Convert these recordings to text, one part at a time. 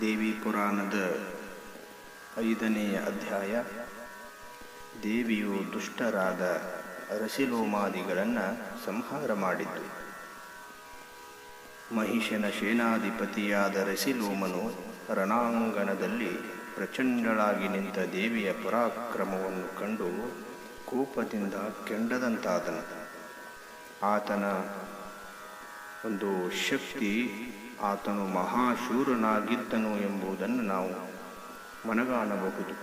ದೇವಿ ಪುರಾಣದ ಐದನೆಯ ಅಧ್ಯಾಯ. ದೇವಿಯು ದುಷ್ಟರಾದ ರಸಿಲೋಮಾದಿಗಳನ್ನು ಸಂಹಾರ ಮಾಡಿದ್ದು ಮಹಿಷನ ಸೇನಾಧಿಪತಿಯಾದ ರಸಿಲೋಮನು ರಣಾಂಗಣದಲ್ಲಿ ಪ್ರಚಂಡಳಾಗಿ ನಿಂತ ದೇವಿಯ ಪರಾಕ್ರಮವನ್ನು ಕಂಡು ಕೋಪದಿಂದ ಕೆಂಡದಂತಾದನು. ಆತನ ಒಂದು ಶಕ್ತಿ ಆತನು ಮಹಾಶೂರನಾಗಿದ್ದನು ಎಂಬುದನ್ನು ನಾವು ಮನಗಾಣಬಹುದು.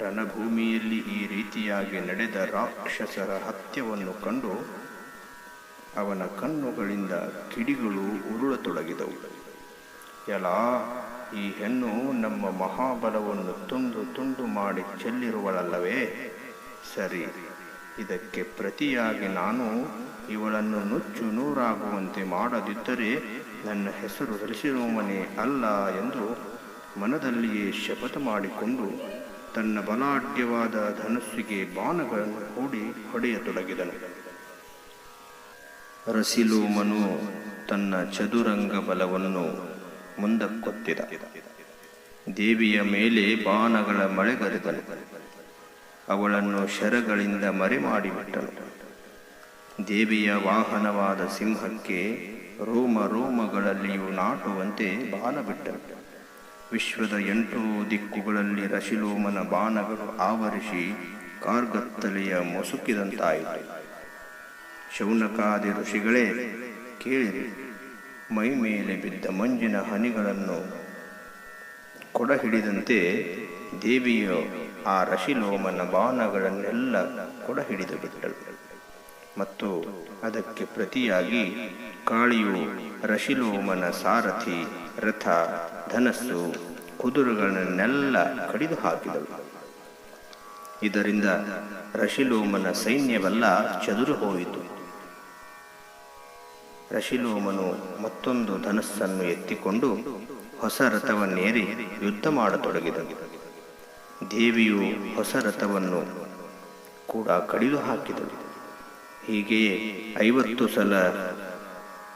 ರಣಭೂಮಿಯಲ್ಲಿ ಈ ರೀತಿಯಾಗಿ ನಡೆದ ರಾಕ್ಷಸರ ಹತ್ಯವನ್ನು ಕಂಡು ಅವನ ಕಣ್ಣುಗಳಿಂದ ಕಿಡಿಗಳು ಉರುಳತೊಡಗಿದವು. ಎಲ ಈ ಹೆಣ್ಣು ನಮ್ಮ ಮಹಾಬಲವನ್ನು ತುಂಡು ತುಂಡು ಮಾಡಿ ಚೆಲ್ಲಿರುವಳಲ್ಲವೇ? ಸರಿ, ಇದಕ್ಕೆ ಪ್ರತಿಯಾಗಿ ನಾನು ಇವಳನ್ನು ನುಚ್ಚು ನೂರಾಗುವಂತೆ ಮಾಡದಿದ್ದರೆ ನನ್ನ ಹೆಸರು ಧರಿಸಿರುವವನೇ ಅಲ್ಲ ಎಂದು ಮನದಲ್ಲಿಯೇ ಶಪಥ ಮಾಡಿಕೊಂಡು ತನ್ನ ಬಲಾಢ್ಯವಾದ ಧನಸ್ಸಿಗೆ ಬಾಣಗಳನ್ನು ಹೂಡಿ ಹೊಡೆಯತೊಡಗಿದನು. ರಸಿಲೋಮನು ತನ್ನ ಚದುರಂಗ ಬಲವನ್ನು ಮುಂದಕ್ಕೊತ್ತಿದ. ದೇವಿಯ ಮೇಲೆ ಬಾಣಗಳ ಮಳೆಗರೆದನು. ಅವಳನ್ನು ಶರಗಳಿಂದ ಮರೆ ಮಾಡಿಬಿಟ್ಟನು ದೇವಿಯ ವಾಹನವಾದ ಸಿಂಹಕ್ಕೆ ರೋಮ ರೋಮಗಳಲ್ಲಿಯೂ ನಾಟುವಂತೆ ಬಾಣ ಬಿಟ್ಟನು ವಿಶ್ವದ ಎಂಟು ದಿಕ್ಕುಗಳಲ್ಲಿ ರಶಿಲೋಮನ ಬಾಣಗಳು ಆವರಿಸಿ ಕಾರ್ಗತ್ತಲೆಯ ಮೊಸುಕಿದಂತಾಯಿತು. ಶೌನಕಾದಿ ಋಷಿಗಳೇ, ಕೇಳಿರಿ. ಮೈ ಮೇಲೆ ಬಿದ್ದ ಮಂಜಿನ ಹನಿಗಳನ್ನು ಕೊಡ ಹಿಡಿದಂತೆ ದೇವಿಯು ಆ ರಶಿಲೋಮನ ಬಾಣಗಳನ್ನೆಲ್ಲ ಕೊಡ ಹಿಡಿದು ಬಿಟ್ಟಳು. ಮತ್ತು ಅದಕ್ಕೆ ಪ್ರತಿಯಾಗಿ ಕಾಳಿಯು ರಶಿಲೋಮನ ಸಾರಥಿ ರಥ ಧನಸ್ಸು ಕುದುರೆಗಳನ್ನೆಲ್ಲ ಕಡಿದು ಹಾಕಿದಳು ಇದರಿಂದ ರಶಿಲೋಮನ ಸೈನ್ಯವೆಲ್ಲ ಚದುರು ಹೋಯಿತು. ರಶಿಲೋಮನು ಮತ್ತೊಂದು ಧನಸ್ಸನ್ನು ಎತ್ತಿಕೊಂಡು ಹೊಸ ರಥವನ್ನೇರಿ ಯುದ್ಧ ಮಾಡತೊಡಗಿದನು. ದೇವಿಯು ಹೊಸ ರಥವನ್ನು ಕೂಡ ಕಡಿದು ಹಾಕಿದಳು ಹೀಗೆಯೇ ಐವತ್ತು ಸಲ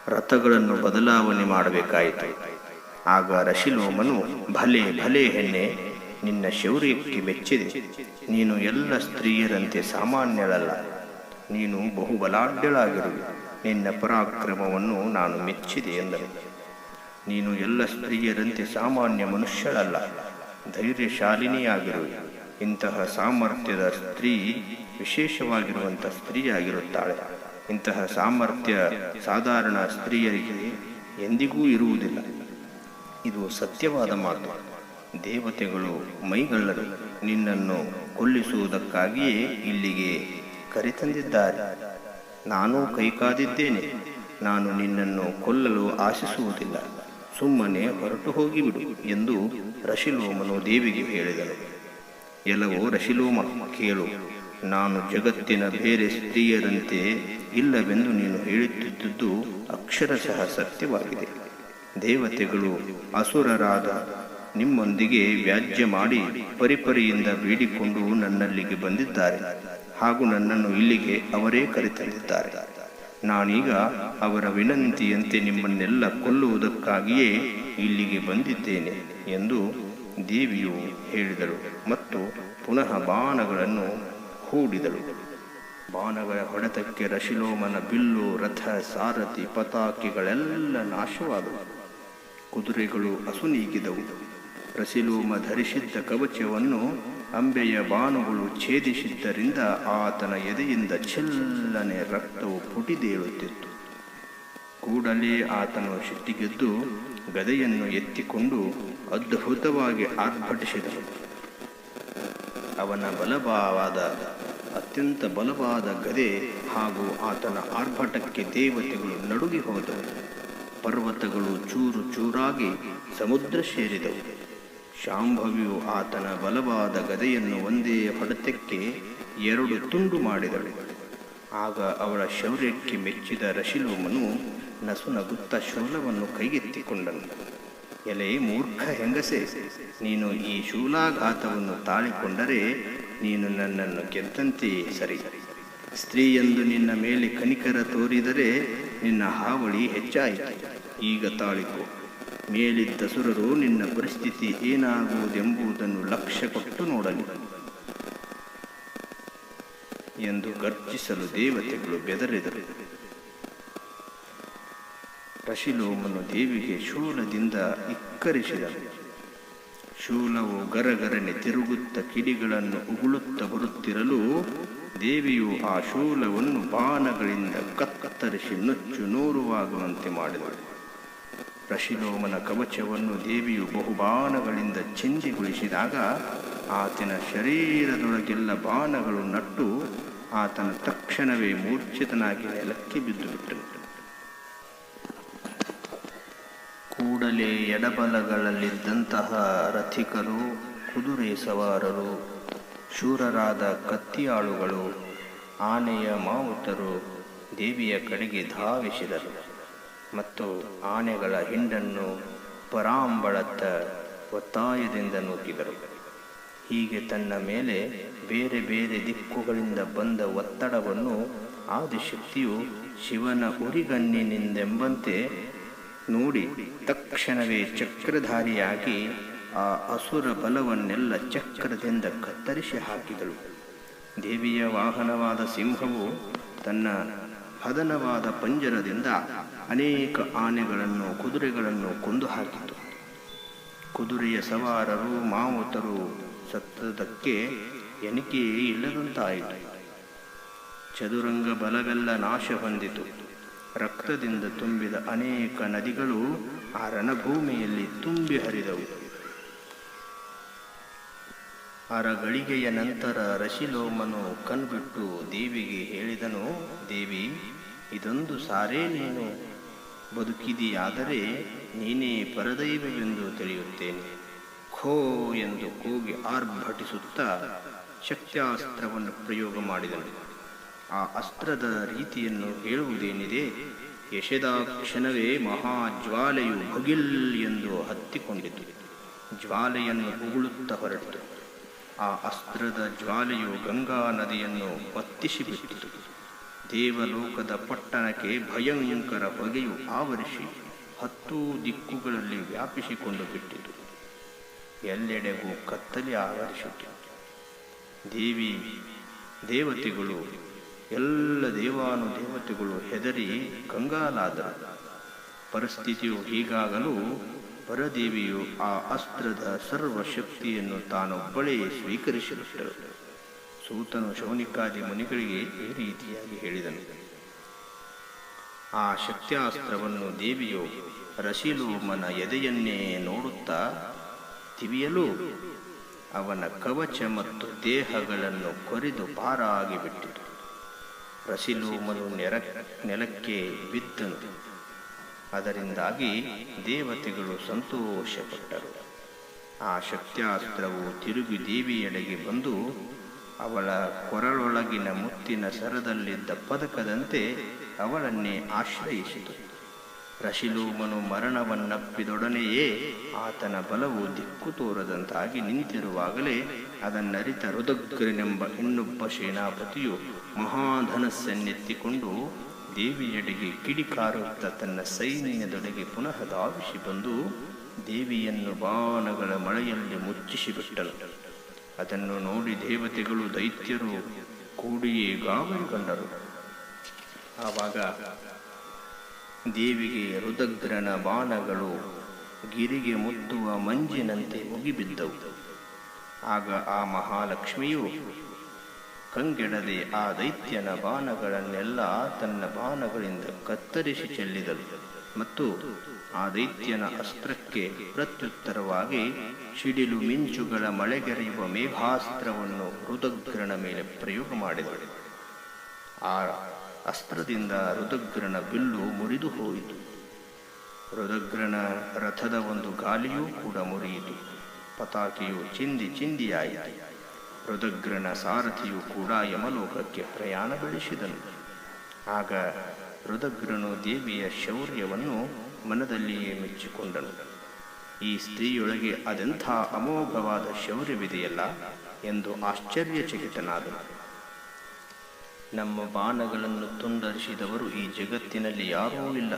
ರಥಗಳನ್ನು ಬದಲಾವಣೆ ಮಾಡಬೇಕಾಯಿತು. ಆಗ ರಶಿಲೋಮನು ಭಲೆ ಭಲೆ ಹೆಣ್ಣೆ, ನಿನ್ನ ಶೌರ್ಯಕ್ಕೆ ಮೆಚ್ಚಿದೆ. ನೀನು ಎಲ್ಲ ಸ್ತ್ರೀಯರಂತೆ ಸಾಮಾನ್ಯಳಲ್ಲ. ನೀನು ಬಹು ಬಲಾಢ್ಯಳಾಗಿರುವೆ ನಿನ್ನ ಪರಾಕ್ರಮವನ್ನು ನಾನು ಮೆಚ್ಚಿದೆ, ಎಂದನು. ನೀನು ಎಲ್ಲ ಸ್ತ್ರೀಯರಂತೆ ಸಾಮಾನ್ಯ ಮನುಷ್ಯಳಲ್ಲ. ಧೈರ್ಯಶಾಲಿನಿಯಾಗಿರುವೆ. ಇಂತಹ ಸಾಮರ್ಥ್ಯದ ಸ್ತ್ರೀ ವಿಶೇಷವಾಗಿರುವಂಥ ಸ್ತ್ರೀಯಾಗಿರುತ್ತಾಳೆ. ಇಂತಹ ಸಾಮರ್ಥ್ಯ ಸಾಧಾರಣ ಸ್ತ್ರೀಯರಿಗೆ ಎಂದಿಗೂ ಇರುವುದಿಲ್ಲ. ಇದು ಸತ್ಯವಾದ ಮಾತು. ದೇವತೆಗಳು ಮೈಗಳ್ಳರು. ನಿನ್ನನ್ನು ಕೊಲ್ಲಿಸುವುದಕ್ಕಾಗಿಯೇ ಇಲ್ಲಿಗೆ ಕರೆತಂದಿದ್ದಾರೆ. ನಾನೂ ಕೈಕಾದಿದ್ದೇನೆ. ನಾನು ನಿನ್ನನ್ನು ಕೊಲ್ಲಲು ಆಶಿಸುವುದಿಲ್ಲ. ಸುಮ್ಮನೆ ಹೊರಟು ಹೋಗಿಬಿಡು ಎಂದು ರಶಿಲೋಮನು ದೇವಿಗೆ ಹೇಳಿದನು. ಎಲ್ಲವೋ ರಶಿಲೋಮ, ಕೇಳು. ನಾನು ಜಗತ್ತಿನ ಬೇರೆ ಸ್ತ್ರೀಯರಂತೆ ಇಲ್ಲವೆಂದು ನೀನು ಹೇಳುತ್ತಿದ್ದುದು ಅಕ್ಷರಶಃ ಸತ್ಯವಾಗಿದೆ. ದೇವತೆಗಳು ಅಸುರರಾದ ನಿಮ್ಮೊಂದಿಗೆ ವ್ಯಾಜ್ಯ ಮಾಡಿ ಪರಿಪರಿಯಿಂದ ಬೇಡಿಕೊಂಡು ನನ್ನಲ್ಲಿಗೆ ಬಂದಿದ್ದಾರೆ. ಹಾಗೂ ನನ್ನನ್ನು ಇಲ್ಲಿಗೆ ಅವರೇ ಕರೆತಂದಿದ್ದಾರೆ. ನಾನೀಗ ಅವರ ವಿನಂತಿಯಂತೆ ನಿಮ್ಮನ್ನೆಲ್ಲ ಕೊಲ್ಲುವುದಕ್ಕಾಗಿಯೇ ಇಲ್ಲಿಗೆ ಬಂದಿದ್ದೇನೆ ಎಂದು ದೇವಿಯು ಹೇಳಿದರು ಮತ್ತು ಪುನಃ ಬಾಣಗಳನ್ನು ಹೂಡಿದಳು ಬಾಣಗಳ ಹೊಡೆತಕ್ಕೆ ರಶಿಲೋಮನ ಬಿಲ್ಲು, ರಥ, ಸಾರಥಿ, ಪತಾಕಿಗಳೆಲ್ಲ ನಾಶವಾದವು. ಕುದುರೆಗಳು ಅಸುನೀಗಿದವು ರಸಿಲೋಮ ಧರಿಸಿದ್ದ ಕವಚವನ್ನು ಅಂಬೆಯ ಬಾಣಗಳು ಛೇದಿಸಿದ್ದರಿಂದ ಆತನ ಎದೆಯಿಂದ ಚೆಲ್ಲನೆ ರಕ್ತವು ಪುಟಿದೇಳುತ್ತಿತ್ತು. ಕೂಡಲೇ ಆತನು ಶಿಟ್ಟಿಗೆದ್ದು ಗದೆಯನ್ನು ಎತ್ತಿಕೊಂಡು ಅದ್ಭುತವಾಗಿ ಆರ್ಭಟಿಸಿದನು. ಅವನ ಬಲಭಾವಾದ ಅತ್ಯಂತ ಬಲವಾದ ಗದೆ ಹಾಗೂ ಆತನ ಆರ್ಭಟಕ್ಕೆ ದೇವತೆಗಳು ನಡುಗಿ ಹೋದವು. ಪರ್ವತಗಳು ಚೂರು ಚೂರಾಗಿ ಸಮುದ್ರ ಸೇರಿದವು. ಶಾಂಭವಿಯು ಆತನ ಬಲವಾದ ಗದೆಯನ್ನು ಒಂದೇ ಹೊಡೆತಕ್ಕೆ ಎರಡು ತುಂಡು ಮಾಡಿದಳು. ಆಗ ಅವಳ ಶೌರ್ಯಕ್ಕೆ ಮೆಚ್ಚಿದ ರಶಿಲೋಮನು ನಸುನಗುತ್ತ ಶೂಲವನ್ನು ಕೈಗೆತ್ತಿಕೊಂಡನು. ಎಲೆ ಮೂರ್ಖ ಹೆಂಗಸೆ, ನೀನು ಈ ಶೂಲಾಘಾತವನ್ನು ತಾಳಿಕೊಂಡರೆ ನೀನು ನನ್ನನ್ನು ಗೆದ್ದಂತೆ ಸರಿ. ಸ್ತ್ರೀಯೆಂದು ನಿನ್ನ ಮೇಲೆ ಕನಿಕರ ತೋರಿದರೆ ನಿನ್ನ ಹಾವಳಿ ಹೆಚ್ಚಾಯಿತು. ಈಗ ತಾಳಿಕೋ. ಮೇಲಿದ್ದ ಸುರರು ನಿನ್ನ ಪರಿಸ್ಥಿತಿ ಏನಾಗುವುದೆಂಬುದನ್ನು ಲಕ್ಷ್ಯ ಕೊಟ್ಟು ನೋಡಲಿ. ಎಂದು ಗರ್ಜಿಸಲು ದೇವತೆಗಳು ಬೆದರಿದರು. ರಶಿಲೋಮನು ದೇವಿಗೆ ಶೂಲದಿಂದ ಇಕ್ಕರಿಸಿದ. ಶೂಲವು ಗರಗರನೆ ತಿರುಗುತ್ತ ಕಿಡಿಗಳನ್ನು ಉಗುಳುತ್ತ ಬರುತ್ತಿರಲು ದೇವಿಯು ಆ ಶೂಲವನ್ನು ಬಾಣಗಳಿಂದ ಕತ್ತರಿಸಿ ನುಚ್ಚು ನೂರುವಾಗುವಂತೆ ಮಾಡಿದಳು. ರಶಿಲೋಮನ ಕವಚವನ್ನು ದೇವಿಯು ಬಹುಬಾಣಗಳಿಂದ ಚಿಂದಿಗೊಳಿಸಿದಾಗ ಆತನ ಶರೀರದೊಳಗೆಲ್ಲ ಬಾಣಗಳು ನಟ್ಟು ಆತನ ತಕ್ಷಣವೇ ಮೂರ್ಛಿತನಾಗಿ ನೆಲಕ್ಕೆ ಬಿದ್ದು ಬಿಟ್ಟನು ಕೂಡಲೇ ಎಡಬಲಗಳಲ್ಲಿದ್ದಂತಹ ರಥಿಕರು, ಕುದುರೆ ಸವಾರರು, ಶೂರರಾದ ಕತ್ತಿಯಾಳುಗಳು, ಆನೆಯ ಮಾವುತರು ದೇವಿಯ ಕಡೆಗೆ ಧಾವಿಸಿದರು ಮತ್ತು ಆನೆಗಳ ಹಿಂಡನ್ನು ಪರಾಂಬಳತ್ತ ಒತ್ತಾಯದಿಂದ ನೂಕಿದರು. ಹೀಗೆ ತನ್ನ ಮೇಲೆ ಬೇರೆ ಬೇರೆ ದಿಕ್ಕುಗಳಿಂದ ಬಂದ ಒತ್ತಡವನ್ನು, ಆದಿಶಕ್ತಿಯು ಶಿವನ ಉರಿಗಣ್ಣಿನಿಂದೆಂಬಂತೆ ನೋಡಿ ತಕ್ಷಣವೇ ಚಕ್ರಧಾರಿಯಾಗಿ ಆ ಅಸುರ ಬಲವನ್ನೆಲ್ಲ ಚಕ್ರದಿಂದ ಕತ್ತರಿಸಿ ಹಾಕಿದಳು. ದೇವಿಯ ವಾಹನವಾದ ಸಿಂಹವು ತನ್ನ ಹದನವಾದ ಪಂಜರದಿಂದ ಅನೇಕ ಆನೆಗಳನ್ನು, ಕುದುರೆಗಳನ್ನು ಕೊಂದು ಹಾಕಿತು. ಕುದುರೆಯ ಸವಾರರು, ಮಾವುತರು ಸತ್ತದಕ್ಕೆ ಎಣಿಕೆಯೇ ಇಲ್ಲದಂತಾಯಿತು. ಚದುರಂಗ ಬಲವೆಲ್ಲ ನಾಶ ಹೊಂದಿತು. ರಕ್ತದಿಂದ ತುಂಬಿದ ಅನೇಕ ನದಿಗಳು ಆ ರಣಭೂಮಿಯಲ್ಲಿ ತುಂಬಿ ಹರಿದವು. ಅರಗಳಿಗೆಯ ನಂತರ ರಶಿಲೋಮನು ಕಣ್ಬಿಟ್ಟು ದೇವಿಗೆ ಹೇಳಿದನು, ದೇವಿ, ಇದೊಂದು ಸಾರೇ ನೀನು. ಬದುಕಿದೆಯಾದರೆ ನೀನೇ ಪರದೈವವೆಂದು ತಿಳಿಯುತ್ತೇನೆ. ಖೋ ಎಂದು ಕೂಗಿ ಆರ್ಭಟಿಸುತ್ತಾ ಶಕ್ತ್ಯಾಸ್ತ್ರವನ್ನು ಪ್ರಯೋಗ ಮಾಡಿದನು. ಆ ಅಸ್ತ್ರದ ರೀತಿಯನ್ನು ಹೇಳುವುದೇನಿದೆ? ಯಶದಾಕ್ಷಣವೇ ಮಹಾಜ್ವಾಲೆಯು ಮುಗಿಲ್ ಎಂದು ಹತ್ತಿಕೊಂಡಿತು. ಜ್ವಾಲೆಯನ್ನು ಉಗುಳುತ್ತಾ ಹೊರಟಿತು ಆ ಅಸ್ತ್ರದ ಜ್ವಾಲೆಯು ಗಂಗಾ ನದಿಯನ್ನು ಹೊತ್ತಿಸಿಬಿಟ್ಟಿತು ದೇವಲೋಕದ ಪಟ್ಟಣಕ್ಕೆ ಭಯಂಕರ ಹೊಗೆಯು ಆವರಿಸಿ ಹತ್ತು ದಿಕ್ಕುಗಳಲ್ಲಿ ವ್ಯಾಪಿಸಿಕೊಂಡು ಬಿಟ್ಟಿತು. ಎಲ್ಲೆಡೆಗೂ ಕತ್ತಲೆ ಆವರಿಸಿತು. ದೇವಿ, ದೇವತೆಗಳು ಎಲ್ಲ ದೇವಾನು ದೇವತೆಗಳು ಹೆದರಿ ಕಂಗಾಲಾದರು. ಪರಿಸ್ಥಿತಿಯು ಹೀಗಾಗಲು ಪರದೇವಿಯು ಆ ಅಸ್ತ್ರದ ಸರ್ವಶಕ್ತಿಯನ್ನು ತಾನೊಬ್ಬಳೇ ಸ್ವೀಕರಿಸಿರುತ್ತಳು ಸೂತನು ಶೌನಿಕಾದಿ ಮುನಿಗಳಿಗೆ ಈ ರೀತಿಯಾಗಿ ಹೇಳಿದನು. ಆ ಶಕ್ತ್ಯಾಸ್ತ್ರವನ್ನು ದೇವಿಯು ರಸಿಲೋಮನ ಎದೆಯನ್ನೇ ನೋಡುತ್ತಾ ತಿವಿಯಲು ಅವನ ಕವಚ ಮತ್ತು ದೇಹಗಳನ್ನು ಕೊರೆದು ಪಾರಾಗಿ ಬಿಟ್ಟಿತು ರಸಿಲೋಮನು ನೆರ ನೆಲಕ್ಕೆ ಬಿದ್ದನು ಅದರಿಂದಾಗಿ ದೇವತೆಗಳು ಸಂತೋಷಪಟ್ಟರು. ಆ ಶಕ್ತ್ಯಾಸ್ತ್ರವು ತಿರುಗಿ ದೇವಿಯೆಡೆಗೆ ಬಂದು ಅವಳ ಕೊರಳೊಳಗಿನ ಮುತ್ತಿನ ಸರದಲ್ಲಿದ್ದ ಪದಕದಂತೆ ಅವಳನ್ನೇ ಆಶ್ರಯಿಸಿತು. ರಶಿಲೋಮನು ಮರಣವನ್ನಪ್ಪಿದೊಡನೆಯೇ ಆತನ ಬಲವು ದಿಕ್ಕು ತೋರದಂತಾಗಿ ನಿಂತಿರುವಾಗಲೇ ಅದನ್ನರಿತ ರುದಗ್ರನೆಂಬ ಇನ್ನೊಬ್ಬ ಸೇನಾಪತಿಯು ಮಹಾಧನಸ್ಸನ್ನೆತ್ತಿಕೊಂಡು ದೇವಿಯೆಡೆಗೆ ಕಿಡಿಕಾರುತ್ತ ತನ್ನ ಸೈನ್ಯದೊಡೆಗೆ ಪುನಃ ಧಾವಿಸಿ ಬಂದು ದೇವಿಯನ್ನು ಬಾಣಗಳ ಮಳೆಯಲ್ಲಿ ಮುಚ್ಚಿಸಿಬಿಟ್ಟರು ಅದನ್ನು ನೋಡಿ ದೇವತೆಗಳು ದೈತ್ಯರು ಕೂಡಿಯೇ ಗಾಬರಿಗೊಂಡರು. ಆವಾಗ ದೇವಿಗೆ ರುದಗ್ರನ ಬಾಣಗಳು ಗಿರಿಗೆ ಮುತ್ತುವ ಮಂಜಿನಂತೆ ಮುಗಿಬಿದ್ದವು. ಆಗ ಆ ಮಹಾಲಕ್ಷ್ಮಿಯು ಕಂಗೆಡದೆ ಆ ದೈತ್ಯನ ಬಾಣಗಳನ್ನೆಲ್ಲ ತನ್ನ ಬಾಣಗಳಿಂದ ಕತ್ತರಿಸಿ ಚೆಲ್ಲಿದಳು ಮತ್ತು ಆ ದೈತ್ಯನ ಅಸ್ತ್ರಕ್ಕೆ ಪ್ರತ್ಯುತ್ತರವಾಗಿ ಸಿಡಿಲು ಮಿಂಚುಗಳ ಮಳೆಗೆರೆಯುವ ಮೇಘಾಸ್ತ್ರವನ್ನು ರುದಗ್ರನ ಮೇಲೆ ಪ್ರಯೋಗ ಮಾಡಿದಳು. ಆ ಅಸ್ತ್ರದಿಂದ ರುದಗ್ರನ ಬಿಲ್ಲು ಮುರಿದು ಹೋಯಿತು. ರುದಗ್ರನ ರಥದ ಒಂದು ಗಾಲಿಯೂ ಕೂಡ ಮುರಿಯಿತು. ಪತಾಕೆಯು ಚಿಂದಿ ಚಿಂದಿಯಾಯಿತು. ರುದಗ್ರನ ಸಾರಥಿಯು ಕೂಡ ಯಮಲೋಕಕ್ಕೆ ಪ್ರಯಾಣ ಬೆಳೆಸಿದನು. ಆಗ ರುದಗ್ರನು ದೇವಿಯ ಶೌರ್ಯವನ್ನು ಮನದಲ್ಲಿಯೇ ಮೆಚ್ಚಿಕೊಂಡನು. ಈ ಸ್ತ್ರೀಯೊಳಗೆ ಅದೆಂಥ ಅಮೋಘವಾದ ಶೌರ್ಯವಿದೆಯಲ್ಲ ಎಂದು ಆಶ್ಚರ್ಯಚಕಿತನಾದನು. ನಮ್ಮ ಬಾಣಗಳನ್ನು ತುಂಡರಿಸಿದವರು ಈ ಜಗತ್ತಿನಲ್ಲಿ ಯಾರೂ ಇಲ್ಲ.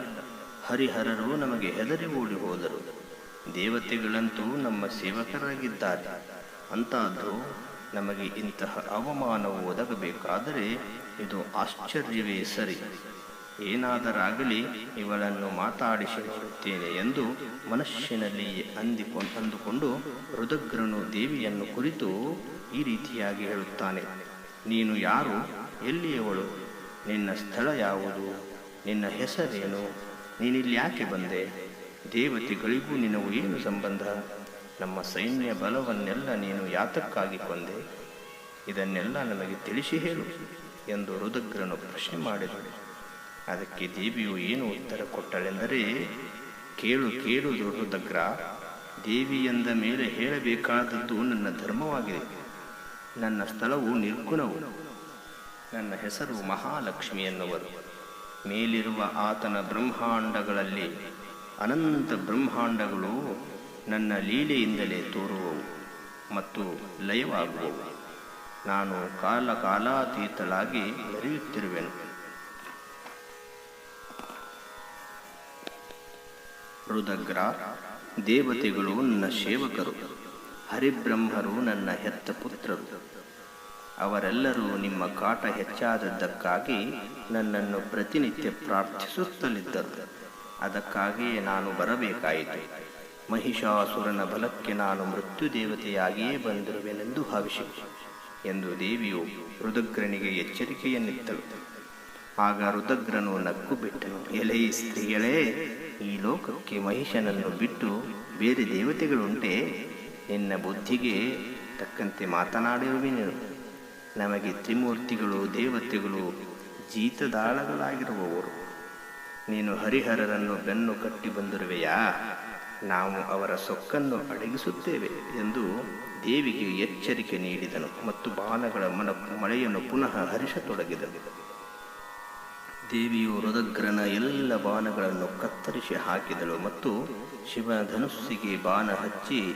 ಹರಿಹರರು ನಮಗೆ ಹೆದರಿ ಓಡಿ ಹೋದರು. ದೇವತೆಗಳಂತೂ ನಮ್ಮ ಸೇವಕರಾಗಿದ್ದಾರೆ. ಅಂತಾದರೂ ನಮಗೆ ಇಂತಹ ಅವಮಾನವು ಒದಗಬೇಕಾದರೆ ಇದು ಆಶ್ಚರ್ಯವೇ ಸರಿ. ಏನಾದರಾಗಲಿ ಇವಳನ್ನು ಮಾತಾಡಿಸಿ ಎಂದು ಮನಸ್ಸಿನಲ್ಲಿ ಅಂದಿಕೊಂಡು, ಅಂದುಕೊಂಡು ರುದಗ್ರನು ದೇವಿಯನ್ನು ಕುರಿತು ಈ ರೀತಿಯಾಗಿ ಹೇಳುತ್ತಾನೆ, ನೀನು ಯಾರು? ಎಲ್ಲಿಯವಳು? ನಿನ್ನ ಸ್ಥಳ ಯಾವುದು? ನಿನ್ನ ಹೆಸರೇನು? ನೀನಿಲ್ಲಿ ಯಾಕೆ ಬಂದೆ? ದೇವತೆಗಳಿಗೂ ನಿನಗೂ ಏನು ಸಂಬಂಧ? ನಮ್ಮ ಸೈನ್ಯ ಬಲವನ್ನೆಲ್ಲ ನೀನು ಯಾತಕ್ಕಾಗಿ ಕೊಂದೆ? ಇದನ್ನೆಲ್ಲ ನಮಗೆ ತಿಳಿಸಿ ಹೇಳು ಎಂದು ರುದಗ್ರನು ಪ್ರಶ್ನೆ ಮಾಡಿದಳು. ಅದಕ್ಕೆ ದೇವಿಯು ಏನು ಉತ್ತರ ಕೊಟ್ಟಳೆಂದರೆ, ಕೇಳು ಕೇಳು ರುದಗ್ರ ದೇವಿ ಎಂದ ಮೇಲೆ ಹೇಳಬೇಕಾದದ್ದು ನನ್ನ ಧರ್ಮವಾಗಿದೆ. ನನ್ನ ಸ್ಥಳವು ನಿರ್ಗುಣವು. ನನ್ನ ಹೆಸರು ಮಹಾಲಕ್ಷ್ಮಿ ಎನ್ನುವರು. ಮೇಲಿರುವ ಆತನ ಬ್ರಹ್ಮಾಂಡಗಳಲ್ಲಿ ಅನಂತ ಬ್ರಹ್ಮಾಂಡಗಳು ನನ್ನ ಲೀಲೆಯಿಂದಲೇ ತೋರುವವು ಮತ್ತು ಲಯವಾಗುವವು. ನಾನು ಕಾಲ ಕಾಲಾತೀತಳಾಗಿ ಮೆರೆಯುತ್ತಿರುವೆನು. ರುದಗ್ರ ದೇವತೆಗಳು ನನ್ನ ಸೇವಕರು. ಹರಿಬ್ರಹ್ಮರು ನನ್ನ ಹೆತ್ತ ಪುತ್ರರು ಅವರೆಲ್ಲರೂ ನಿಮ್ಮ ಕಾಟ ಹೆಚ್ಚಾದದ್ದಕ್ಕಾಗಿ ನನ್ನನ್ನು ಪ್ರತಿನಿತ್ಯ ಪ್ರಾರ್ಥಿಸುತ್ತಲಿದ್ದರು. ಅದಕ್ಕಾಗಿಯೇ ನಾನು ಬರಬೇಕಾಯಿತು. ಮಹಿಷಾಸುರನ ಬಲಕ್ಕೆ ನಾನು ಮೃತ್ಯು ದೇವತೆಯಾಗಿಯೇ ಬಂದಿರುವೆನೆಂದು ಭಾವಿಸಿ ಎಂದು ದೇವಿಯು ರುದಗ್ರನಿಗೆ ಎಚ್ಚರಿಕೆಯನ್ನಿತ್ತಳು. ಆಗ ರುದಗ್ರನು ನಕ್ಕು ಬಿಟ್ಟನು ಎಲೆ ಸ್ತ್ರೀಗಳೇ, ಈ ಲೋಕಕ್ಕೆ ಮಹಿಷನನ್ನು ಬಿಟ್ಟು ಬೇರೆ ದೇವತೆಗಳುಂಟೆ. ನಿನ್ನ ಬುದ್ಧಿಗೆ ತಕ್ಕಂತೆ ಮಾತನಾಡಿರುವೆ ನಮಗೆ ತ್ರಿಮೂರ್ತಿಗಳು, ದೇವತೆಗಳು, ಜೀತದಾಳಗಳಾಗಿರುವವರು. ನೀನು ಹರಿಹರರನ್ನು ಬೆನ್ನು ಕಟ್ಟಿ ಬಂದಿರುವೆಯಾ? ನಾವು ಅವರ ಸೊಕ್ಕನ್ನು ಅಡಗಿಸುತ್ತೇವೆ ಎಂದು ದೇವಿಗೆ ಎಚ್ಚರಿಕೆ ನೀಡಿದನು ಮತ್ತು ಬಾಣಗಳ ಮನ ಮಳೆಯನ್ನು ಪುನಃ ಹರಿಸತೊಡಗಿದನು. ದೇವಿಯು ರುದಗ್ರನ ಎಲ್ಲ ಬಾಣಗಳನ್ನು ಕತ್ತರಿಸಿ ಹಾಕಿದಳು ಮತ್ತು ಶಿವನ ಧನುಸ್ಸಿಗೆ ಬಾಣ ಹಚ್ಚಿ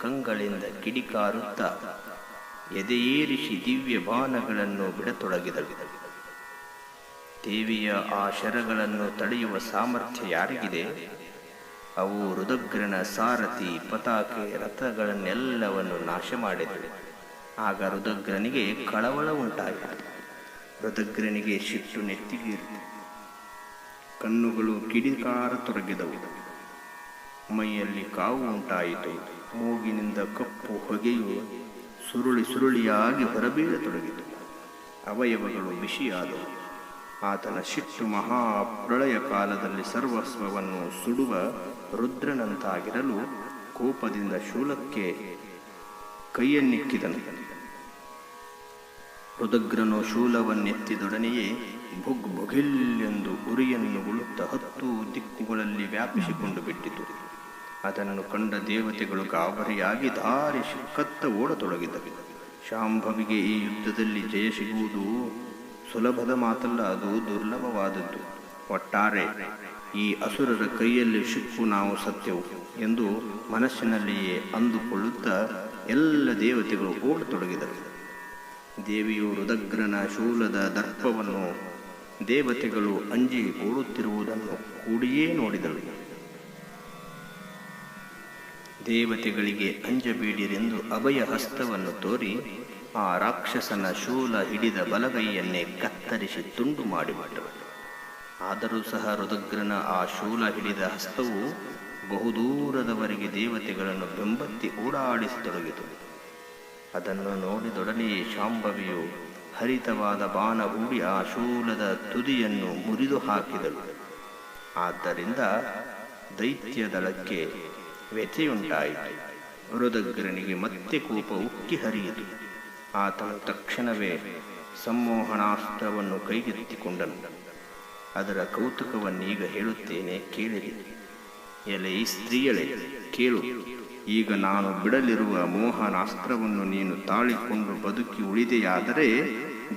ಕಂಗಳಿಂದ ಕಿಡಿಕಾರುತ್ತಾ ಎದೆಯೇರಿಸಿ ದಿವ್ಯ ಬಾಣಗಳನ್ನು ಬಿಡತೊಡಗಿದಳು. ದೇವಿಯ ಆ ಶರಗಳನ್ನು ತಡೆಯುವ ಸಾಮರ್ಥ್ಯ ಯಾರಿಗಿದೆ? ಅವು ರುದಗ್ರನ ಸಾರಥಿ, ಪತಾಕೆ, ರಥಗಳನ್ನೆಲ್ಲವನ್ನು ನಾಶ ಮಾಡಿದಳು ಆಗ ರುದಗ್ರನಿಗೆ ಕಳವಳ ಉಂಟಾಯಿತು. ರುದಗ್ರನಿಗೆ ಶಿಟ್ಟು ನೆತ್ತಿಗೀರಿತು. ಕಣ್ಣುಗಳು ಕಿಡಿಕಾರ ತೊರಗಿದವು ಮೈಯಲ್ಲಿ ಕಾವು ಉಂಟಾಯಿತು. ಮೂಗಿನಿಂದ ಕಪ್ಪು ಹೊಗೆಯು ಸುರುಳಿ ಸುರುಳಿಯಾಗಿ ಹೊರಬೀಳತೊಡಗಿತು. ಅವಯವಗಳು ಬಿಸಿಯಾದವು ಆತನ ಶಿಟ್ಟು ಮಹಾ ಪ್ರಳಯ ಕಾಲದಲ್ಲಿ ಸರ್ವಸ್ವವನ್ನು ಸುಡುವ ರುದ್ರನಂತಾಗಿರಲು ಕೋಪದಿಂದ ಶೂಲಕ್ಕೆ ಕೈಯನ್ನಿಕ್ಕಿದನು. ರುದಗ್ರನು ಶೂಲವನ್ನೆತ್ತಿದೊಡನೆಯೇ ಭುಗ್ ಭುಗಿಲ್ಲೆಂದು ಉರಿಯನ್ನು ಉಳುತ್ತ ಹತ್ತು ದಿಕ್ಕುಗಳಲ್ಲಿ ವ್ಯಾಪಿಸಿಕೊಂಡು ಬಿಟ್ಟಿತು. ಅದನ್ನು ಕಂಡ ದೇವತೆಗಳು ಗಾಬರಿಯಾಗಿ ಧಾರಿಸಿ ಕತ್ತ ಓಡತೊಡಗಿದವು. ಶಾಂಭವಿಗೆ ಈ ಯುದ್ಧದಲ್ಲಿ ಜಯ ಸಿಗುವುದು ಸುಲಭದ ಮಾತಲ್ಲ, ಅದು ದುರ್ಲಭವಾದದ್ದು. ಒಟ್ಟಾರೆ, ಈ ಅಸುರರ ಕೈಯಲ್ಲಿ ಸಿಕ್ಕು ನಾವು ಸತ್ಯವು ಎಂದು ಮನಸ್ಸಿನಲ್ಲಿಯೇ ಅಂದುಕೊಳ್ಳುತ್ತಾ ಎಲ್ಲ ದೇವತೆಗಳು ಓಡತೊಡಗಿದರು ದೇವಿಯು ರುದಗ್ರನ ಶೂಲದ ದರ್ಪವನ್ನು ದೇವತೆಗಳು ಅಂಜಿ ಓಡುತ್ತಿರುವುದನ್ನು ಕೂಡಿಯೇ ನೋಡಿದಳು. ದೇವತೆಗಳಿಗೆ ಅಂಜಬೇಡಿರೆಂದು ಅಭಯ ಹಸ್ತವನ್ನು ತೋರಿ ಆ ರಾಕ್ಷಸನ ಶೂಲ ಹಿಡಿದ ಬಲಗೈಯನ್ನೇ ಕತ್ತರಿಸಿ ತುಂಡು ಮಾಡಿಬಿಟ್ಟರು ಆದರೂ ಸಹ ರುದಗ್ರನ ಆ ಶೂಲ ಹಿಡಿದ ಹಸ್ತವು ಬಹುದೂರದವರೆಗೆ ದೇವತೆಗಳನ್ನು ಬೆಂಬತ್ತಿ ಓಡಾಡಿಸತೊಡಗಿತು. ಅದನ್ನು ನೋಡಿದೊಡನೆಯೇ ಶಾಂಭವಿಯು ಹರಿತವಾದ ಬಾಣ ಹೂಡಿ ಆ ಶೂಲದ ತುದಿಯನ್ನು ಮುರಿದು ಹಾಕಿದಳು ಆದ್ದರಿಂದ ದೈತ್ಯ ದಳಕ್ಕೆ ವ್ಯಥೆಯುಂಟಾಯಿತು. ವೃದಗ್ರನಿಗೆ ಮತ್ತೆ ಕೋಪ ಉಕ್ಕಿ ಹರಿಯಿತು. ಆತ ತಕ್ಷಣವೇ ಸಂಮೋಹನಾಸ್ತ್ರವನ್ನು ಕೈಗೆತ್ತಿಕೊಂಡನು. ಅದರ ಕೌತುಕವನ್ನೀಗ ಹೇಳುತ್ತೇನೆ ಕೇಳಿರಿ. ಎಲೆ ಈ ಸ್ತ್ರೀಯಳೆ, ಕೇಳು. ಈಗ ನಾನು ಬಿಡಲಿರುವ ಮೋಹನಾಸ್ತ್ರವನ್ನು ನೀನು ತಾಳಿಕೊಂಡು ಬದುಕಿ ಉಳಿದೆಯಾದರೆ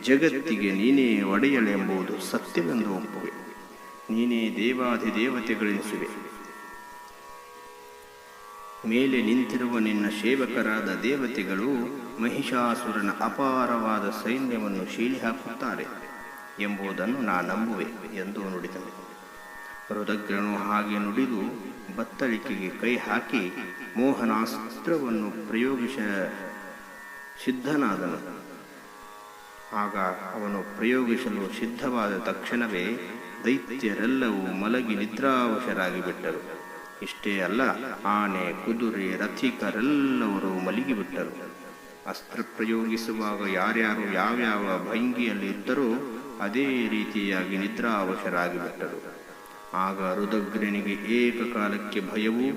ಜಗತ್ತಿಗೆ ನೀನೇ ಒಡೆಯಳೆಂಬುದು ಸತ್ಯವೆಂದು ಒಪ್ಪುವೆ. ನೀನೇ ದೇವಾಧಿದೇವತೆಗಳೆನಿಸುವೆ. ಮೇಲೆ ನಿಂತಿರುವ ನಿನ್ನ ಸೇವಕರಾದ ದೇವತೆಗಳು ಮಹಿಷಾಸುರನ ಅಪಾರವಾದ ಸೈನ್ಯವನ್ನು ಶೀಲಿ ಹಾಕುತ್ತಾರೆ ಎಂಬುದನ್ನು ನಾ ನಂಬುವೆ ಎಂದು ನುಡಿದನು. ರುದಗ್ರನು ಹಾಗೆ ನುಡಿದು ಬತ್ತಳಿಕೆಗೆ ಕೈ ಹಾಕಿ ಮೋಹನಾಸ್ತ್ರವನ್ನು ಪ್ರಯೋಗಿಸ ಸಿದ್ಧನಾದನು. ಆಗ ಅವನು ಪ್ರಯೋಗಿಸಲು ಸಿದ್ಧವಾದ ತಕ್ಷಣವೇ ದೈತ್ಯರೆಲ್ಲವೂ ಮಲಗಿ ನಿದ್ರಾವಶರಾಗಿ ಬಿಟ್ಟರು. ಇಷ್ಟೇ ಅಲ್ಲ, ಆನೆ, ಕುದುರೆ, ರಥಿಕರೆಲ್ಲವರು ಮಲಗಿಬಿಟ್ಟರು. ಅಸ್ತ್ರ ಪ್ರಯೋಗಿಸುವಾಗ ಯಾರ್ಯಾರು ಯಾವ್ಯಾವ ಭಂಗಿಯಲ್ಲಿ ಇದ್ದರೋ ಅದೇ ರೀತಿಯಾಗಿ ನಿದ್ರಾವಶರಾಗಿಬಿಟ್ಟರು. ಆಗ ರುದಗ್ರನಿಗೆ ಏಕಕಾಲಕ್ಕೆ ಭಯವೂ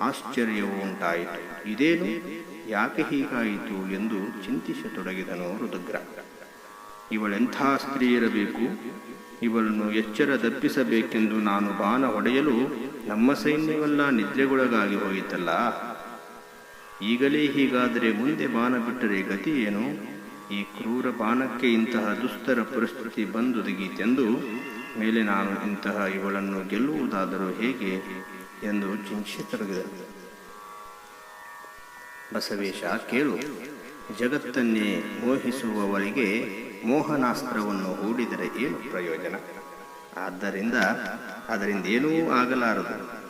ಆಶ್ಚರ್ಯವೂ ಉಂಟಾಯಿತು. ಇದೇನು? ಯಾಕೆ ಹೀಗಾಯಿತು ಎಂದು ಚಿಂತಿಸತೊಡಗಿದನು ರುದಗ್ರ ಇವಳೆಂಥ ಸ್ತ್ರೀ ಇರಬೇಕು? ಇವಳನ್ನು ಎಚ್ಚರ ದಪ್ಪಿಸಬೇಕೆಂದು ನಾನು ಬಾಣ ಹೊಡೆಯಲು ನಮ್ಮ ಸೈನ್ಯವೆಲ್ಲ ನಿದ್ರೆಗೊಳಗಾಗಿ ಹೋಯಿತಲ್ಲ ಈಗಲೇ ಹೀಗಾದರೆ ಮುಂದೆ ಬಾಣ ಬಿಟ್ಟರೆ ಗತಿ ಏನು? ಈ ಕ್ರೂರ ಬಾಣಕ್ಕೆ ಇಂತಹ ದುಸ್ತರ ಪರಿಸ್ಥಿತಿ ಬಂದುದಗೀತೆಂದು ಮೇಲೆ ನಾನು ಇಂತಹ ಇವಳನ್ನು ಗೆಲ್ಲುವುದಾದರೂ ಹೇಗೆ ಎಂದು ಚಿಂತಿಸತೊಡಗಿದರು ಬಸವೇಶ, ಕೇಳು. ಜಗತ್ತನ್ನೇ ಮೋಹಿಸುವವರಿಗೆ ಮೋಹನಾಸ್ತ್ರವನ್ನು ಹೂಡಿದರೆ ಏನು ಪ್ರಯೋಜನ? ಆದ್ದರಿಂದ ಅದರಿಂದ ಏನೂ ಆಗಲಾರದು.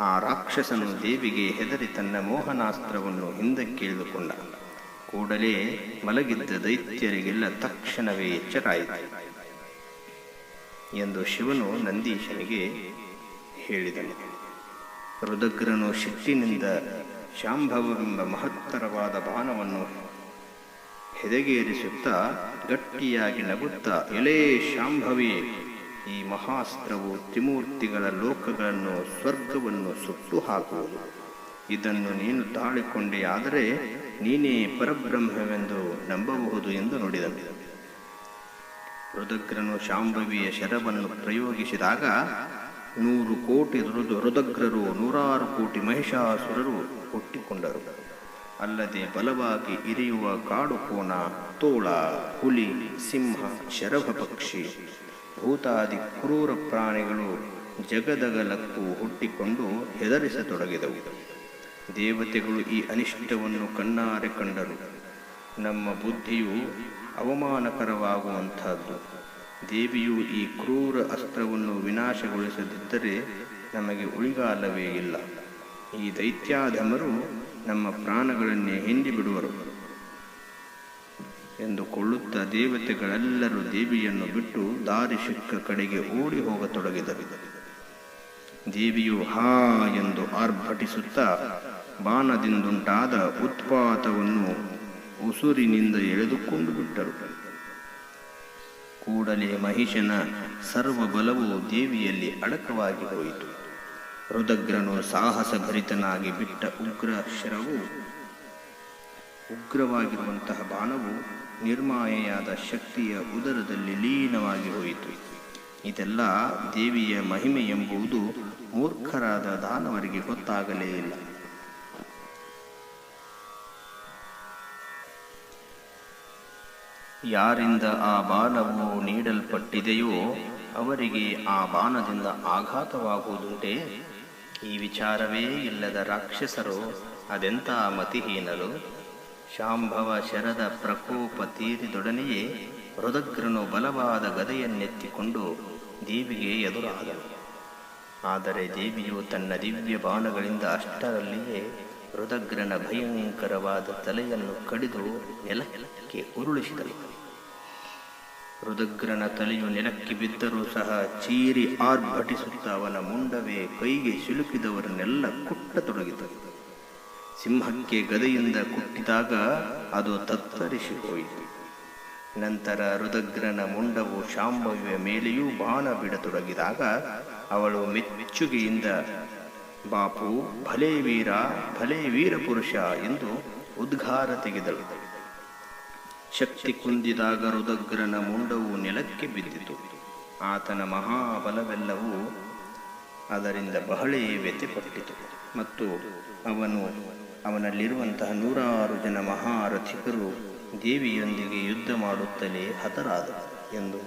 ಆ ರಾಕ್ಷಸನು ದೇವಿಗೆ ಹೆದರಿ ತನ್ನ ಮೋಹನಾಸ್ತ್ರವನ್ನು ಹಿಂದಕ್ಕಿಳಿದುಕೊಂಡ. ಕೂಡಲೇ ಮಲಗಿದ್ದ ದೈತ್ಯರಿಗೆಲ್ಲ ತಕ್ಷಣವೇ ಎಚ್ಚರಾಯಿತು. ಎಂದು ಶಿವನು ನಂದೀಶನಿಗೆ ಹೇಳಿದನು. ರುದಗ್ರನು ಶಿಟ್ಟಿನಿಂದ ಶಾಂಭವವೆಂಬ ಮಹತ್ತರವಾದ ಬಾಣವನ್ನು ಹೆದೆಗೇರಿಸುತ್ತಾ ಗಟ್ಟಿಯಾಗಿ ನಗುತ್ತಾ ಎಲೇ ಶಾಂಭವಿ ಈ ಮಹಾಸ್ತ್ರವು ತ್ರಿಮೂರ್ತಿಗಳ ಲೋಕಗಳನ್ನು, ಸ್ವರ್ಗವನ್ನು ಸುಟ್ಟು ಹಾಕುವುದು. ಇದನ್ನು ನೀನು ತಾಳಿಕೊಂಡೇ, ಆದರೆ ನೀನೇ ಪರಬ್ರಹ್ಮವೆಂದು ನಂಬಬಹುದು ಎಂದು ನುಡಿದನು. ರುದಗ್ರನು ಶಾಂಭವಿಯ ಶರವನ್ನು ಪ್ರಯೋಗಿಸಿದಾಗ ನೂರು ಕೋಟಿ ರುದು ರುದಗ್ರರು ನೂರಾರು ಕೋಟಿ ಮಹಿಷಾಸುರರು ಹುಟ್ಟಿಕೊಂಡರು. ಅಲ್ಲದೆ ಬಲವಾಗಿ ಇರಿಯುವ ಕಾಡು ಕೋಣ ತೋಳ, ಹುಲಿ, ಸಿಂಹ, ಶರಭ ಪಕ್ಷಿ ಭೂತಾದಿ ಕ್ರೂರ ಪ್ರಾಣಿಗಳು ಜಗದಗಲಕ್ಕೂ ಹುಟ್ಟಿಕೊಂಡು ಹೆದರಿಸತೊಡಗಿದವು. ದೇವತೆಗಳು ಈ ಅನಿಷ್ಟವನ್ನು ಕಣ್ಣಾರೆ ಕಂಡರು. ನಮ್ಮ ಬುದ್ಧಿಯು ಅವಮಾನಕರವಾಗುವಂಥದ್ದು. ದೇವಿಯು ಈ ಕ್ರೂರ ಅಸ್ತ್ರವನ್ನು ವಿನಾಶಗೊಳಿಸದಿದ್ದರೆ ನಮಗೆ ಉಳಿಗಾಲವೇ ಇಲ್ಲ. ಈ ದೈತ್ಯಾಧಮರು ನಮ್ಮ ಪ್ರಾಣಗಳನ್ನೇ ಹಿಂಡಿ ಬಿಡುವರು ಎಂದುಕೊಳ್ಳುತ್ತಾ ದೇವತೆಗಳೆಲ್ಲರೂ ದೇವಿಯನ್ನು ಬಿಟ್ಟು ದಾರಿ ಸಿಕ್ಕ ಕಡೆಗೆ ಓಡಿ ಹೋಗತೊಡಗಿದರು. ದೇವಿಯು ಹಾ ಎಂದು ಆರ್ಭಟಿಸುತ್ತಾ ಬಾಣದಿಂದುಂಟಾದ ಉತ್ಪಾತವನ್ನು ಉಸುರಿನಿಂದ ಎಳೆದುಕೊಂಡು ಬಿಟ್ಟರು. ಕೂಡಲೇ ಮಹಿಷನ ಸರ್ವಬಲವು ದೇವಿಯಲ್ಲಿ ಅಡಕವಾಗಿ ಹೋಯಿತು. ರುದಗ್ರನು ಸಾಹಸಭರಿತನಾಗಿ ಬಿಟ್ಟ ಉಗ್ರ ಶರವು ಉಗ್ರವಾಗಿರುವಂತಹ ಬಾಣವು ನಿರ್ಮಾಯೆಯಾದ ಶಕ್ತಿಯ ಉದರದಲ್ಲಿ ಲೀನವಾಗಿ ಹೋಯಿತು. ಇದೆಲ್ಲ ದೇವಿಯ ಮಹಿಮೆ ಎಂಬುದು ಮೂರ್ಖರಾದ ದಾನವರಿಗೆ ಗೊತ್ತಾಗಲೇ ಇಲ್ಲ. ಯಾರಿಂದ ಆ ಬಾಣವು ನೀಡಲ್ಪಟ್ಟಿದೆಯೋ ಅವರಿಗೆ ಆ ಬಾಣದಿಂದ ಆಘಾತವಾಗುವುದುಂಟೆ. ಈ ವಿಚಾರವೇ ಇಲ್ಲದ ರಾಕ್ಷಸರು ಅದೆಂತ ಮತಿಹೀನರು? ಶಾಂಭವ ಶರದ ಪ್ರಕೋಪ ತೀರಿದೊಡನೆಯೇ ಹೃದಗ್ರನು ಬಲವಾದ ಗದೆಯನ್ನೆತ್ತಿಕೊಂಡು ದೇವಿಗೆ ಎದುರಾದನು. ಆದರೆ ದೇವಿಯು ತನ್ನ ದಿವ್ಯ ಬಾಣಗಳಿಂದ ಅಷ್ಟರಲ್ಲಿಯೇ ಹೃದಗ್ರನ ಭಯಂಕರವಾದ ತಲೆಯನ್ನು ಕಡಿದು ನೆಲಕ್ಕೆ ಉರುಳಿಸಿದಳು ಹೃದಗ್ರನ ತಲೆಯು ನೆಲಕ್ಕೆ ಬಿದ್ದರೂ ಸಹ ಚೀರಿ ಆರ್ಭಟಿಸುತ್ತಾ ಅವನ ಮುಂಡವೇ ಕೈಗೆ ಸಿಲುಕಿದವರನ್ನೆಲ್ಲ ಕುಟ್ಟತೊಡಗಿತು. ಸಿಂಹಕ್ಕೆ ಗದೆಯಿಂದ ಕುಟ್ಟಿದಾಗ ಅದು ತತ್ತರಿಸಿ ಹೋಯಿತು. ನಂತರ ರುದಗ್ರನ ಮುಂಡವು ಶಾಂಭವ್ಯ ಮೇಲೆಯೂ ಬಾಣ ಬಿಡತೊಡಗಿದಾಗ ಅವಳು ಮೆಚ್ಚುಗೆಯಿಂದ, ಬಾಪು, ಭಲೇ ವೀರ ಭಲೇ ವೀರ ಪುರುಷ ಎಂದು ಉದ್ಘಾರ ತೆಗೆದಳು. ಶಕ್ತಿ ಕುಂದಿದಾಗ ರುದಗ್ರನ ಮುಂಡವು ನೆಲಕ್ಕೆ ಬಿದ್ದಿತು. ಆತನ ಮಹಾಬಲವೆಲ್ಲವೂ ಅದರಿಂದ ಬಹಳ ವ್ಯತಿಪಟ್ಟಿತು ಮತ್ತು ಅವನು ಅವನಲ್ಲಿರುವಂತಹ ನೂರಾರು ಜನ ಮಹಾರಥಿಕರು ದೇವಿಯೊಂದಿಗೆ ಯುದ್ಧ ಮಾಡುತ್ತಲೇ ಹತರಾದರು ಎಂದು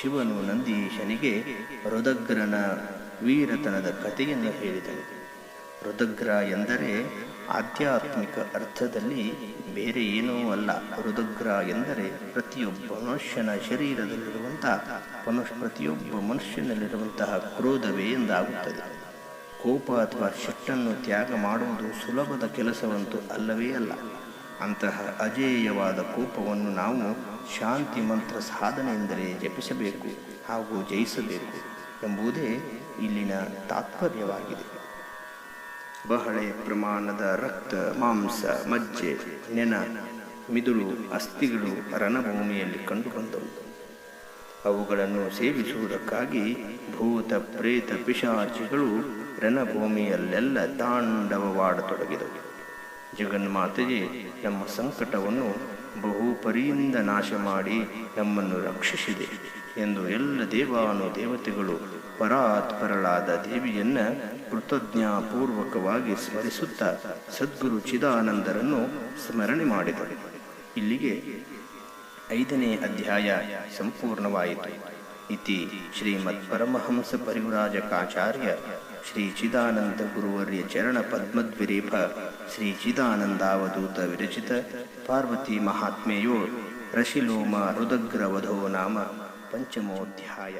ಶಿವನು ನಂದೀಶನಿಗೆ ರುದಗ್ರನ ವೀರತನದ ಕಥೆಯನ್ನು ಹೇಳಿದನು. ರುದಗ್ರ ಎಂದರೆ ಆಧ್ಯಾತ್ಮಿಕ ಅರ್ಥದಲ್ಲಿ ಬೇರೆ ಏನೂ ಅಲ್ಲ. ರುದಗ್ರ ಎಂದರೆ ಪ್ರತಿಯೊಬ್ಬ ಮನುಷ್ಯನ ಶರೀರದಲ್ಲಿರುವಂತಹ ಮನುಷ್ಯ ಪ್ರತಿಯೊಬ್ಬ ಮನುಷ್ಯನಲ್ಲಿರುವಂತಹ ಕ್ರೋಧವೇ ಎಂದಾಗುತ್ತದೆ. ಕೋಪ ಅಥವಾ ಶಿಟ್ಟನ್ನು ತ್ಯಾಗ ಮಾಡುವುದು ಸುಲಭದ ಕೆಲಸವಂತೂ ಅಲ್ಲವೇ ಅಲ್ಲ. ಅಂತಹ ಅಜೇಯವಾದ ಕೋಪವನ್ನು ನಾವು ಶಾಂತಿ ಮಂತ್ರ ಸಾಧನೆಯಿಂದಲೇ ಜಪಿಸಬೇಕು ಹಾಗೂ ಜಯಿಸಬೇಕು ಎಂಬುದೇ ಇಲ್ಲಿನ ತಾತ್ಪರ್ಯವಾಗಿದೆ. ಬಹಳ ಪ್ರಮಾಣದ ರಕ್ತ, ಮಾಂಸ, ಮಜ್ಜೆ, ನೆನ, ಮಿದುಳು, ಅಸ್ಥಿಗಳು ರಣಭೂಮಿಯಲ್ಲಿ ಕಂಡುಬಂದವು. ಅವುಗಳನ್ನು ಸೇವಿಸುವುದಕ್ಕಾಗಿ ಭೂತ, ಪ್ರೇತ, ಪಿಶಾಚಿಗಳು ರಣಭೂಮಿಯಲ್ಲೆಲ್ಲ ತಾಂಡವವಾಡತೊಡಗಿದವು. ಜಗನ್ಮಾತೆಯೇ, ನಮ್ಮ ಸಂಕಟವನ್ನು ಬಹುಪರಿಯಿಂದ ನಾಶ ಮಾಡಿ ನಮ್ಮನ್ನು ರಕ್ಷಿಸಿದೆ ಎಂದು ಎಲ್ಲ ದೇವಾನು ದೇವತೆಗಳು ಪರಾತ್ಪರಳಾದ ದೇವಿಯನ್ನ ಕೃತಜ್ಞಾಪೂರ್ವಕವಾಗಿ ಸ್ಮರಿಸುತ್ತಾ ಸದ್ಗುರು ಚಿದಾನಂದರನ್ನು ಸ್ಮರಣೆ ಮಾಡಿದರು. ಇಲ್ಲಿಗೆ ಐದನೇ ಅಧ್ಯಾಯ ಸಂಪೂರ್ಣವಾಯಿತು. ಇತಿ ಶ್ರೀಮತ್ ಪರಮಹಂಸ ಪರಿವ್ರಾಜಕಾಚಾರ್ಯ ಶ್ರೀ ಚಿದಾನಂದ ಗುರುವರ್ಯ ಚರಣ ಪದ್ಮದ್ವಿರೇಫ ಶ್ರೀ ಚಿದಾನಂದಾವಧೂತ ವಿರಚಿತ ಪಾರ್ವತಿ ಮಹಾತ್ಮೆಯೋ ರಶಿಲೋಮ ರುದಗ್ರವಧೋ ನಾಮ ಪಂಚಮೋಧ್ಯಾಯ.